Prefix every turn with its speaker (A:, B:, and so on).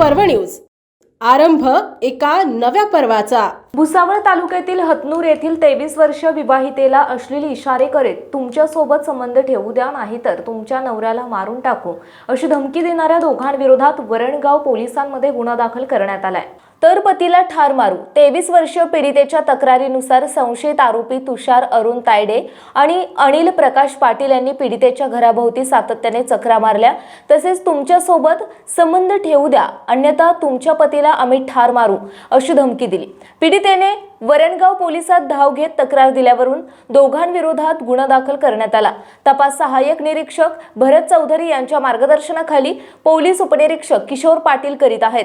A: News. आरंभ एका नव्या पर्वाचा.
B: भुसावळ तालुक्यातील हतनूर येथील तेवीस वर्ष विवाहितेला अश्लील इशारे करीत तुमच्यासोबत संबंध ठेवू द्या नाहीतर तुमच्या नवऱ्याला मारून टाकू अशी धमकी देणाऱ्या दोघांविरोधात वरणगाव पोलिसांमध्ये गुन्हा दाखल करण्यात आलाय. तर पतीला ठार मारू तेवीस वर्षीय पीडितेच्या तक्रारीनुसार संशयित आरोपी तुषार अरुण तायडे आणि अनिल प्रकाश पाटील यांनी पीडितेच्या घराभोवती सातत्याने चकरा मारल्या. तसेच तुमच्यासोबत संबंध ठेवू द्या अन्यथा तुमच्या पतीला आम्ही ठार मारू अशी धमकी दिली. पीडितेने वरणगाव पोलिसात धाव घेत तक्रार दिल्यावरून दोघांविरोधात गुन्हा दाखल करण्यात आला. तपास सहाय्यक निरीक्षक भरत चौधरी यांच्या मार्गदर्शनाखाली पोलीस उपनिरीक्षक किशोर पाटील करीत आहेत.